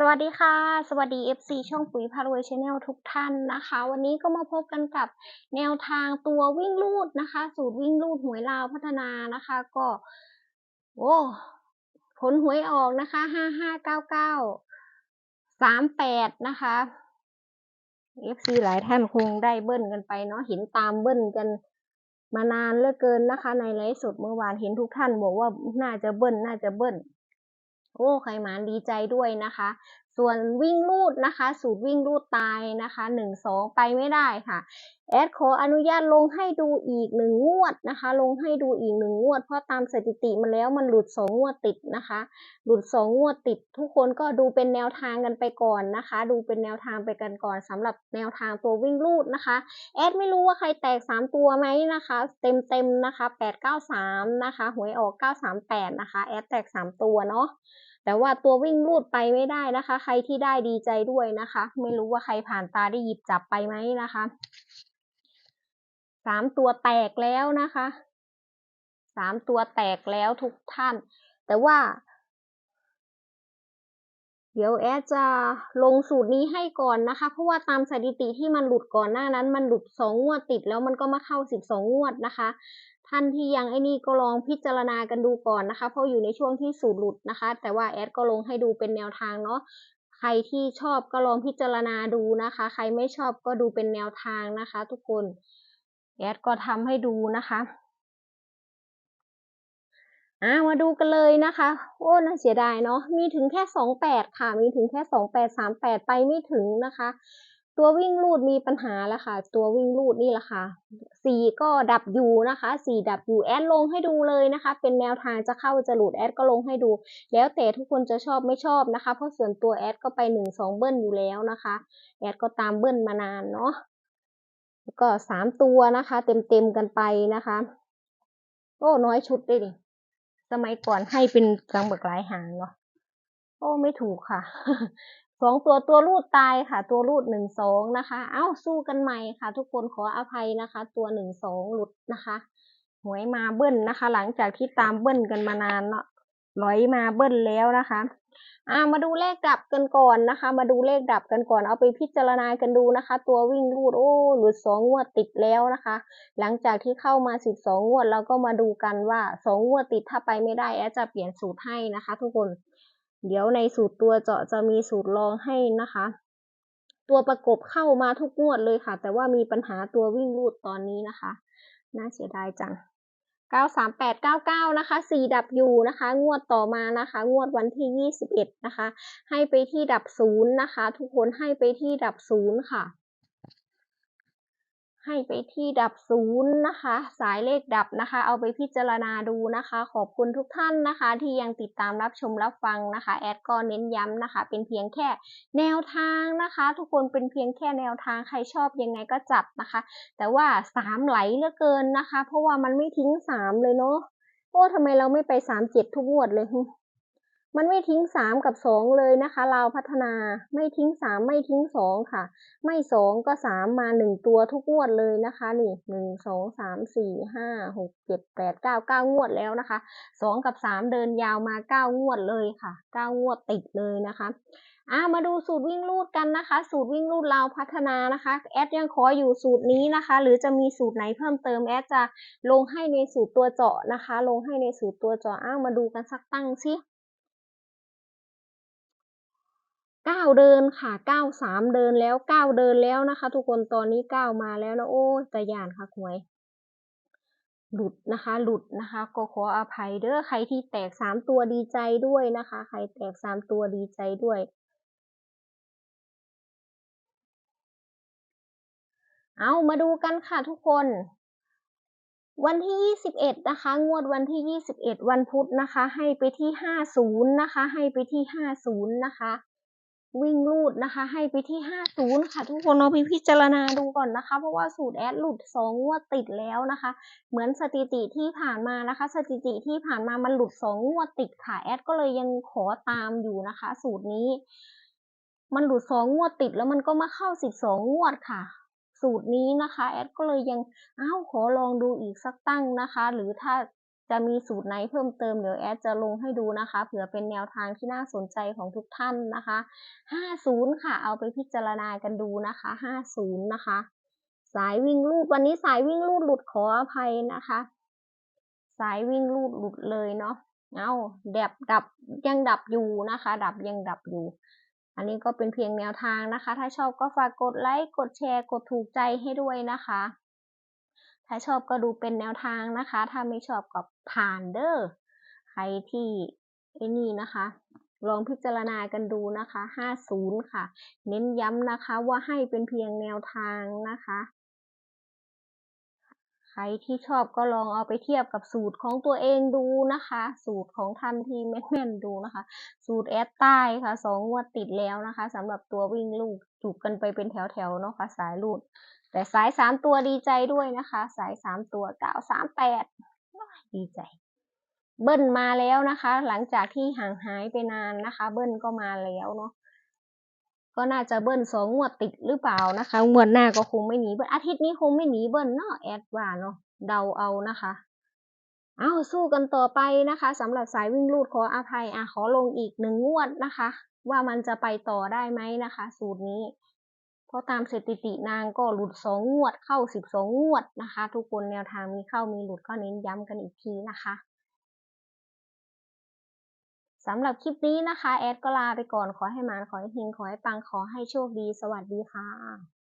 สวัสดีค่ะ สวัสดี FC ช่องปุ๋ยพารวยชาแนลทุกท่านนะคะ วันนี้ก็มาพบกันกับแนวทางตัววิ่งลูดนะคะ สูตรวิ่งลูดหวยลาวพัฒนานะคะ ก็ โอ้ผลหวยออกนะคะห้าห้าเก้าเก้าสามแปดนะคะ FC หลายท่านคงได้เบิ้ลกันไปเนาะเห็นตามเบิ้ลกันมานานเหลือเกินนะคะ ในไลฟ์สดเมื่อวานเห็นทุกท่านบอกว่าน่าจะเบิ้ลน่าจะเบิ้ล โอ้ใครหมานดีใจด้วยนะคะ ส่วนวิ่งลูดนะคะ สูตรวิ่งลูดตายนะคะหนึ่งสองไปไม่ได้ค่ะแอดขออนุญาตลงให้ดูอีกหนึ่งงวดนะคะ ลงให้ดูอีกหนึ่งงวด เพราะตามสถิติมาแล้วมันหลุดสองงวดติดนะคะ หลุดสองงวดติด ทุกคนก็ดูเป็นแนวทางกันไปก่อนนะคะ ดูเป็นแนวทางไปกันก่อนสำหรับแนวทางตัววิ่งลูดนะคะแอดไม่รู้ว่าใครแตกสามตัวไหมนะคะ เต็มเต็มนะคะแปดเก้าสามนะคะหวยออกเก้าสามแปดนะคะแอดแตกสามตัวเนาะ แต่ว่าตัววิ่งลูดไปไม่ได้นะคะ ใครที่ได้ดีใจด้วยนะคะ ไม่รู้ว่าใครผ่านตาได้หยิบจับไปไหมนะคะสามตัวแตกแล้วนะคะสามตัวแตกแล้วทุกท่าน แต่ว่า เดี๋ยวแอดจะลงสูตรนี้ให้ก่อนนะคะ เพราะว่าตามสถิติที่มันหลุดก่อนหน้านั้น มันหลุดสองงวดติดแล้วมันก็มาเข้าสิบสองงวดนะคะ ท่านที่ยังไอ้นี่ก็ลองพิจารณากันดูก่อนนะคะ เพราะอยู่ในช่วงที่สูตรหลุดนะคะ แต่ว่าแอดก็ลงให้ดูเป็นแนวทางเนาะใครที่ชอบก็ลองพิจารณาดูนะคะ ใครไม่ชอบก็ดูเป็นแนวทางนะคะ ทุกคนแอดก็ทำให้ดูนะคะอ่ามาดูกันเลยนะคะ โอ้น่าเสียดายเนาะมีถึงแค่สองแปดค่ะ มีถึงแค่สองแปดสามแปดไปไม่ถึงนะคะ ตัววิ่งลูดมีปัญหาแล้วค่ะ ตัววิ่งลูดนี่แหละค่ะสี่ก็ดับอยู่นะคะสี่ดับอยู่แอดลงให้ดูเลยนะคะ เป็นแนวทางจะเข้าจะหลุดแอดก็ลงให้ดู แล้วแต่ทุกคนจะชอบไม่ชอบนะคะ เพราะส่วนตัวแอดก็ไปหนึ่งสองเบิ้ลอยู่แล้วนะคะ แอดก็ตามเบิ้ลมานานเนาะแล้วก็สามตัวนะคะ เต็มเต็มๆกันไปนะคะโอ้น้อยชุดด้วยดิสมัยก่อนให้เป็นกังเบิกหลายหางเนาะโอ้ไม่ถูกค่ะ สองตัวตัวรูดตายค่ะ ตัวรูดหนึ่งสองนะคะ เอ้าสู้กันใหม่ค่ะ ทุกคนขออภัยนะคะ ตัวหนึ่งสองหลุดนะคะหวยมาเบิ้ลนะคะ หลังจากที่ตามเบิ้ลกันมานานเนาะร้อยมาเบิ้ลแล้วนะคะอ่ามาดูเลขดับกันก่อนนะคะ มาดูเลขดับกันก่อนเอาไปพิจารณากันดูนะคะ ตัววิ่งรูดโอ้หลุดสองงวดติดแล้วนะคะ หลังจากที่เข้ามาสิบสองงวดเราก็มาดูกันว่าสองงวดติดถ้าไปไม่ได้แอดจะเปลี่ยนสูตรให้นะคะ ทุกคน เดี๋ยวในสูตรตัวเจาะจะมีสูตรรองให้นะคะ ตัวประกบเข้ามาทุกงวดเลยค่ะ แต่ว่ามีปัญหาตัววิ่งรูดตอนนี้นะคะ น่าเสียดายจัง 93899 นะคะ 4 ดับอยู่นะคะ งวดต่อมานะคะ งวดวันที่ 21 นะคะ ให้ไปที่ดับศูนย์นะคะ ทุกคนให้ไปที่ดับศูนย์ค่ะ ให้ไปที่ดับศูนย์นะคะ สายเลขดับนะคะ เอาไปพิจารณาดูนะคะ ขอบคุณทุกท่านนะคะ ที่ยังติดตามรับชมรับฟังนะคะแอดก็เน้นย้ำนะคะ เป็นเพียงแค่แนวทางนะคะ ทุกคนเป็นเพียงแค่แนวทางใครชอบยังไงก็จัดนะคะ แต่ว่าสามไหลเหลือเกินนะคะ เพราะว่ามันไม่ทิ้งสามเลยเนาะโอ้ทำไมเราไม่ไปสามเจ็ดทุกงวดเลย มันไม่ทิ้งสามกับสองเลยนะคะเราพัฒนาไม่ทิ้งสามไม่ทิ้งสองค่ะ ไม่สองก็สามมาหนึ่งตัวทุกงวดเลยนะคะนี่หนึ่งสองสามสี่ห้าหกเจ็ดแปดเก้าเก้างวดแล้วนะคะสองกับสามเดินยาวมาเก้างวดเลยค่ะเก้างวดติดเลยนะคะอ่ามาดูสูตรวิ่งลูดกันนะคะ สูตรวิ่งลูดเราพัฒนานะคะแอดยังขออยู่สูตรนี้นะคะ หรือจะมีสูตรไหนเพิ่มเติมแอดจะลงให้ในสูตรตัวเจาะนะคะ ลงให้ในสูตรตัวเจาะอ้าวมาดูกันสักตั้งสิ ก้าเดินค่ะเก้าสามเดินแล้วเก้าเดินแล้วนะคะ ทุกคนตอนนี้เก้ามาแล้วนะโอ้ตะยานค่ะหวย หลุดนะคะ หลุดนะคะ ก็ขออภัยเด้อใครที่แตกสามตัวดีใจด้วยนะคะ ใครแตกสามตัวดีใจด้วยเอามาดูกันค่ะทุกคน วันที่ 21 นะคะ งวดวันที่ 21 วันพุธนะคะ ให้ไปที่ 50 นะคะ ให้ไปที่ 50 นะคะ วิ่งลูดนะคะ ให้ไปที่50ค่ะ ทุกคนเอาไปพิจารณาดูก่อนนะคะ เพราะว่าสูตรแอดหลุด2งงวดติดแล้วนะคะ เหมือนสถิติที่ผ่านมานะคะ สถิติที่ผ่านมามันหลุด2งงวดติดค่ะแอดก็เลยยังขอตามอยู่นะคะ สูตรนี้ มันหลุด2งงวดติดแล้วมันก็มาเข้า12งวดค่ะ สูตรนี้นะคะแอดก็เลยยังอ้าวขอลองดูอีกสักตั้งนะคะ หรือถ้า จะมีสูตรไหนเพิ่มเติมเดี๋ยวแอดจะลงให้ดูนะคะ เผื่อเป็นแนวทางที่น่าสนใจของทุกท่านนะคะ 50 ค่ะ เอาไปพิจารณากันดูนะคะ 50 นะคะ สายวิ่งลูดวันนี้สายวิ่งลูดหลุดขออภัยนะคะ สายวิ่งลูดหลุดเลยเนาะเอาดับดับยังดับอยู่นะคะ ดับยังดับอยู่ อันนี้ก็เป็นเพียงแนวทางนะคะ ถ้าชอบก็ฝากกดไลค์กดแชร์กดถูกใจให้ด้วยนะคะ ถ้าชอบก็ดูเป็นแนวทางนะคะ ถ้าไม่ชอบก็ผ่านเด้อ ใครที่ไอ้นี่นะคะ ลองพิจารณากันดูนะคะ 50 ค่ะ เน้นย้ำนะคะว่าให้เป็นเพียงแนวทางนะคะ รที่ชอบก็ลองเอาไปเทียบกับสูตรของตัวเองดูนะคะ สูตรของท่านที่แม่นๆดูนะคะ สูตรแอดใต้ค่ะสองงวดติดแล้วนะคะสำหรับตัววิ่งลูกจูบกันไปเป็นแถวๆเนาะค่ะสายลูดแต่สายสามตัวดีใจด้วยนะคะ สายสามตัวเก้าสามแปดดีใจ เบิ้ลมาแล้วนะคะ หลังจากที่ห่างหายไปนานนะคะ เบิ้ลก็มาแล้วเนาะ ก็น่าจะเบิ้ลสองงวดติดหรือเปล่านะคะงวดหน้าก็คงไม่หนีเบิ้ลอาทิตย์นี้คงไม่หนีเบิ้ลเนาะแอดว่าเนาะเดาเอานะคะเอาสู้กันต่อไปนะคะสำหรับสายวิ่งลูดขออภัยอะขอลงอีกหนึ่งงวดนะคะ ว่ามันจะไปต่อได้ไหมนะคะ สูตรนี้ เพราะตามสถิตินางก็หลุดสองงวดเข้าสิบสองงวดนะคะ ทุกคนแนวทางมีเข้ามีหลุดก็เน้นย้ำกันอีกทีนะคะ สำหรับคลิปนี้นะคะ แอดก็ลาไปก่อนขอให้มานขอให้เฮงขอให้ปังขอให้โชคดี สวัสดีค่ะ